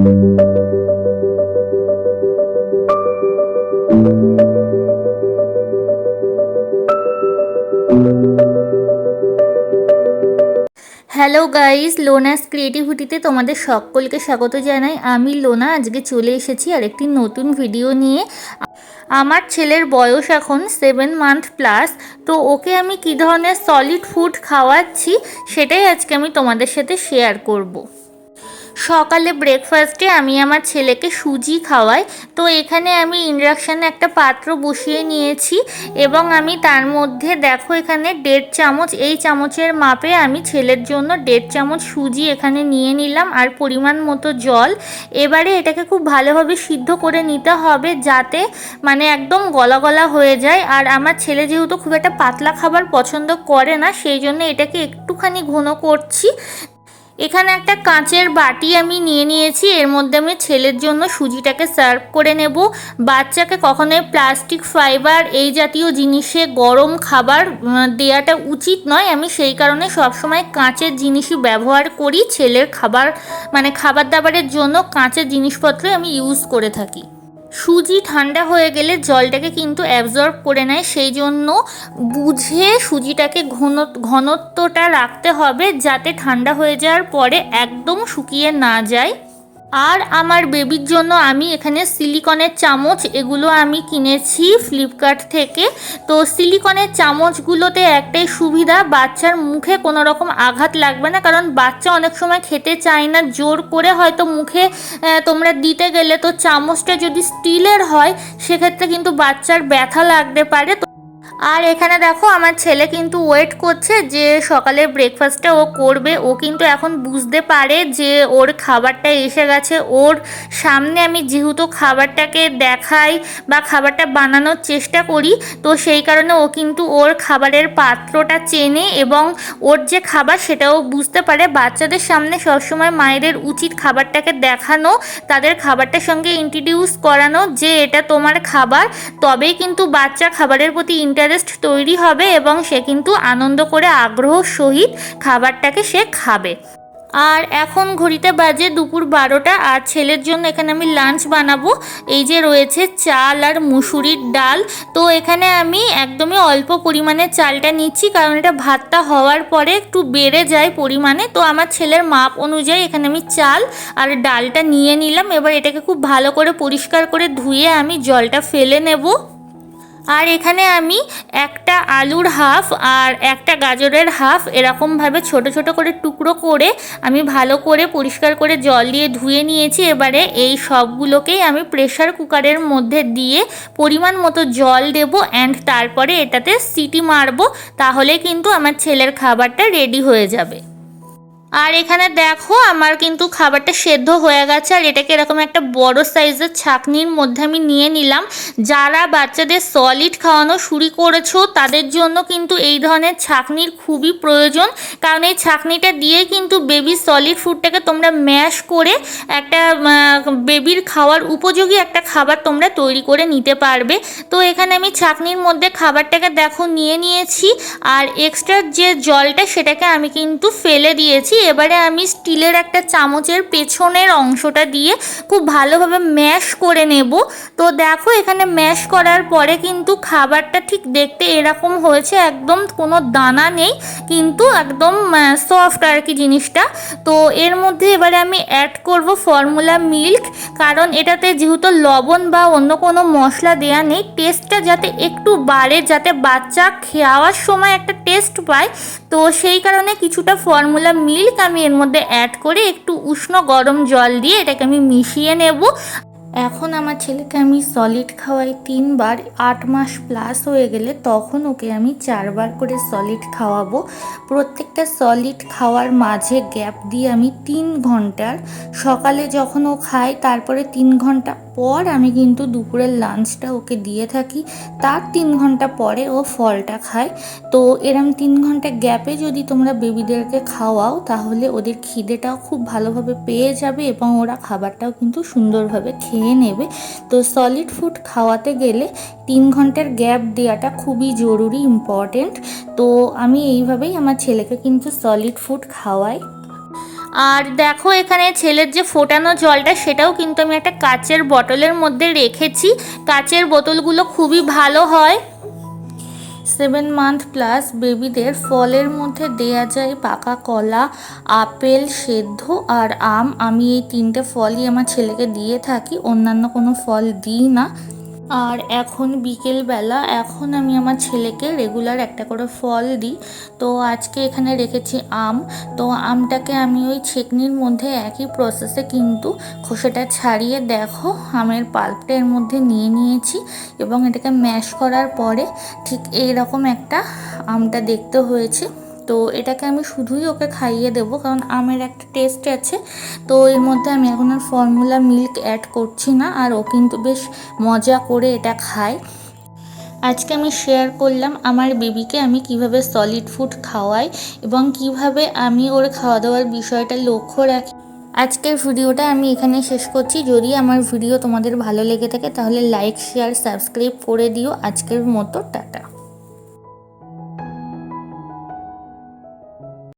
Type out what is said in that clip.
Hello guys লোনাস ক্রিয়েটিভিটিতে তোমাদের সকলকে স্বাগত জানাই। আমি লোনা, আজকে চলে এসেছি আরেকটি নতুন ভিডিও নিয়ে। আমার ছেলের বয়স এখন সেভেন মান্থ প্লাস তো ওকে আমি কী ধরনের সলিড ফুড খাওয়াচ্ছি, সেটাই আজকে আমি তোমাদের সাথে শেয়ার করব। সকালে ব্রেকফাস্টে আমি আমার ছেলেকে সুজি খাওয়াই। তো এখানে আমি ইন্ডাকশানে একটা পাত্র বসিয়ে নিয়েছি এবং আমি তার মধ্যে দেখো এখানে দেড় চামচ, এই চামচের মাপে আমি ছেলের জন্য দেড় চামচ সুজি এখানে নিয়ে নিলাম আর পরিমাণ মতো জল। এবারে এটাকে খুব ভালোভাবে সিদ্ধ করে নিতে হবে যাতে মানে একদম গলা গলা হয়ে যায়। আর আমার ছেলে যেহেতু খুব একটা পাতলা খাবার পছন্দ করে না, সেই জন্য এটাকে একটুখানি ঘন করছি। এখানে একটা কাঁচের বাটি আমি নিয়ে নিয়েছি। এর মধ্যে আমি ছেলের জন্য সুজিটাকে সার্ভ করে নেব। বাচ্চাকে কখনোই প্লাস্টিক, ফাইবার এই জাতীয় জিনিসে গরম খাবার দেওয়াটা উচিত নয়। আমি সেই কারণে সবসময় কাঁচের জিনিসই ব্যবহার করি। ছেলের খাবার মানে খাবার দাবারের জন্য কাঁচের জিনিসপত্র আমি ইউজ করে থাকি। সুজি ঠান্ডা হয়ে গেলে জলটাকে কিন্তু অ্যাবজর্ব করে নেয়। সেই জন্য বুঝে সুজিটাকে ঘন, ঘনত্বটা রাখতে হবে যাতে ঠান্ডা হয়ে যাওয়ার পরে একদম শুকিয়ে না যায়। আর আমার বেবির জন্য আমি এখানে সিলিকনের চামচ, এগুলো আমি কিনেছি ফ্লিপকার্ট থেকে। তো সিলিকনের চামচগুলোতে একটাই সুবিধা, বাচ্চার মুখে কোনো রকম আঘাত লাগবে না, কারণ বাচ্চা অনেক সময় খেতে চায় না, জোর করে হয়তো মুখে তোমরা দিতে গেলে তো চামচটা যদি স্টিলের হয়, সেক্ষেত্রে কিন্তু বাচ্চার ব্যথা লাগতে পারে। তো আর এখানে দেখো আমার ছেলে কিন্তু ওয়েট করছে যে সকালে ব্রেকফাস্টটা ও করবে। ও কিন্তু এখন বুঝতে পারে যে ওর খাবারটা এসে গেছে। ওর সামনে আমি যেহেতু খাবারটাকে দেখাই বা খাবারটা বানানোর চেষ্টা করি, তো সেই কারণে ও কিন্তু ওর খাবারের পাত্রটা চেনে এবং ওর যে খাবার সেটাও বুঝতে পারে। বাচ্চাদের সামনে সবসময় মায়েদের উচিত খাবারটাকে দেখানো, তাদের খাবারটার সঙ্গে ইন্ট্রোডিউস করানো যে এটা তোমার খাবার। তবেই কিন্তু বাচ্চা খাবারের প্রতি ইন্টারেস্ট তৈরি হবে এবং সে কিন্তু আনন্দ করে আগ্রহ সহিত খাবারটাকে সে খাবে। আর এখন ঘড়িতে বাজে দুপুর বারোটা, আর ছেলের জন্য এখানে আমি লাঞ্চ বানাবো। এই যে রয়েছে চাল আর মুসুরির ডাল। তো এখানে আমি একদমই অল্প পরিমাণে চালটা নিচ্ছি, কারণ এটা ভাতটা হওয়ার পরে একটু বেড়ে যায় পরিমাণে। তো আমার ছেলের মাপ অনুযায়ী এখানে আমি চাল আর ডালটা নিয়ে নিলাম। এবার এটাকে খুব ভালো করে পরিষ্কার করে ধুয়ে আমি জলটা ফেলে নেব। আর এখানে আমি একটা আলুর হাফ আর একটা গাজরের হাফ এরকমভাবে ছোট ছোট করে টুকরো করে আমি ভালো করে পরিষ্কার করে জল দিয়ে ধুয়ে নিয়েছি। এবারে এই সবগুলোকেই আমি প্রেশার কুকারের মধ্যে দিয়ে পরিমাণ মতো জল দেবো অ্যান্ড তারপরে এটাতে সিটি মারবো, তাহলে কিন্তু আমার ছেলের খাবারটা রেডি হয়ে যাবে। আর এখানে দেখো আমার কিন্তু খাবারটা সেদ্ধ হয়ে গেছে, আর এটাকে এরকম একটা বড় সাইজের ছাকনির মধ্যে আমি নিয়ে নিলাম। যারা বাচ্চাদের সলিড খাওয়ানো শুরু করেছ, তাদের জন্য কিন্তু এই ধরনের ছাকনির খুবই প্রয়োজন। কারণ এই ছাকনিটা দিয়ে কিন্তু বেবি সলিড ফুডটাকে তোমরা ম্যাশ করে একটা বেবির খাওয়ার উপযোগী একটা খাবার তোমরা তৈরি করে নিতে পারবে। তো এখানে আমি ছাকনির মধ্যে খাবারটাকে দেখো নিয়ে নিয়েছি, আর এক্সট্রা যে জলটা সেটাকে আমি কিন্তু ফেলে দিয়েছি। এবারে আমি স্টিলের একটা চামচের পেছনের অংশটা দিয়ে খুব ভালোভাবে ম্যাশ করে নেব। তো দেখো এখানে ম্যাশ করার পরে কিন্তু খাবারটা ঠিক দেখতে এরকম হয়েছে, একদম কোনো দানা নেই, কিন্তু একদম সফট আর কি জিনিসটা। তো এর মধ্যে এবারে আমি অ্যাড করব ফর্মুলা মিল্ক কারণ এটাতে যেহেতু লবণ বা অন্য কোনো মশলা দেয়া নেই টেস্টটা যাতে একটু বাড়ে, যাতে বাচ্চা খাওয়ার সময় একটা টেস্ট পায়। তো সেই কারণে কিছুটা ফর্মুলা মিল্ক আমি এর মধ্যে অ্যাড করে একটু উষ্ণ গরম জল দিয়ে এটাকে আমি মিশিয়ে নেব। এখন আমার ছেলেকে আমি সলিড খাওয়াই তিনবার, আট মাস প্লাস হয়ে গেলে তখন ওকে আমি চারবার করে সলিড খাওয়াবো। প্রত্যেকটা সলিড খাওয়ার মাঝে গ্যাপ দিয়ে আমি তিন ঘণ্টার সকালে যখন ও খায়, তারপরে তিন ঘণ্টা পর আমি কিন্তু দুপুরের লাঞ্চটা ওকে দিয়ে থাকি। তার তিন ঘণ্টা পরে ও ফলটা খায়। তো এরম তিন ঘণ্টা গ্যাপে যদি তোমরা বেবিদেরকে খাওয়াও, তাহলে ওদের খিদেটাও খুব ভালোভাবে পেয়ে যাবে এবং ওরা খাবারটাও কিন্তু সুন্দরভাবে খেয়ে নেবে। তো সলিড ফুড খাওয়াতে গেলে তিন ঘণ্টার গ্যাপ দেওয়াটা খুবই জরুরি ইম্পর্টেন্ট তো আমি এইভাবেই আমার ছেলেকে কিন্তু সলিড ফুড খাওয়াই। আর দেখো এখানে ছেলের যে ফোটানো জলটা, সেটাও কিন্তু আমি একটা কাচের বটলের মধ্যে রেখেছি। কাচের বোতলগুলো খুবই ভালো হয়। সেভেন মান্থ প্লাস বেবিদের ফলের মধ্যে দেয়া যায় পাকা কলা, আপেল, সেদ্ধ আর আম। আমি এই তিনটে ফলই আমার ছেলেকে দিয়ে থাকি, অন্যান্য কোনো ফল দিই না। আর এখন বিকেলবেলা, এখন আমি আমার ছেলেকে রেগুলার একটা করে ফল দিই। তো আজকে এখানে রেখেছি আম। তো আমটাকে আমি ওই ছেকনির মধ্যে একই প্রসেসে কিন্তু খোসাটা ছাড়িয়ে দেখো, আমের পাল্পটা এর মধ্যে নিয়ে নিয়েছি এবং এটাকে ম্যাশ করার পরে ঠিক এইরকম একটা আমটা দেখতে হয়েছে। তো এটাকে আমি শুধুই ওকে খাইয়ে দেবো, কারণ আমের একটা টেস্ট আছে। তো এর মধ্যে আমি এখন আর ফর্মুলা মিল্ক অ্যাড করছি না, আর ও কিন্তু বেশ মজা করে এটা খায়। আজকে আমি শেয়ার করলাম আমার বেবিকে আমি কীভাবে সলিড ফুড খাওয়াই এবং কীভাবে আমি ওর খাওয়া দাওয়ার বিষয়টা লক্ষ্য রাখি। আজকের ভিডিওটা আমি এখানে শেষ করছি। যদি আমার ভিডিও তোমাদের ভালো লেগে থাকে, তাহলে লাইক শেয়ার সাবস্ক্রাইব করে দিও। আজকের মতো, টাটা।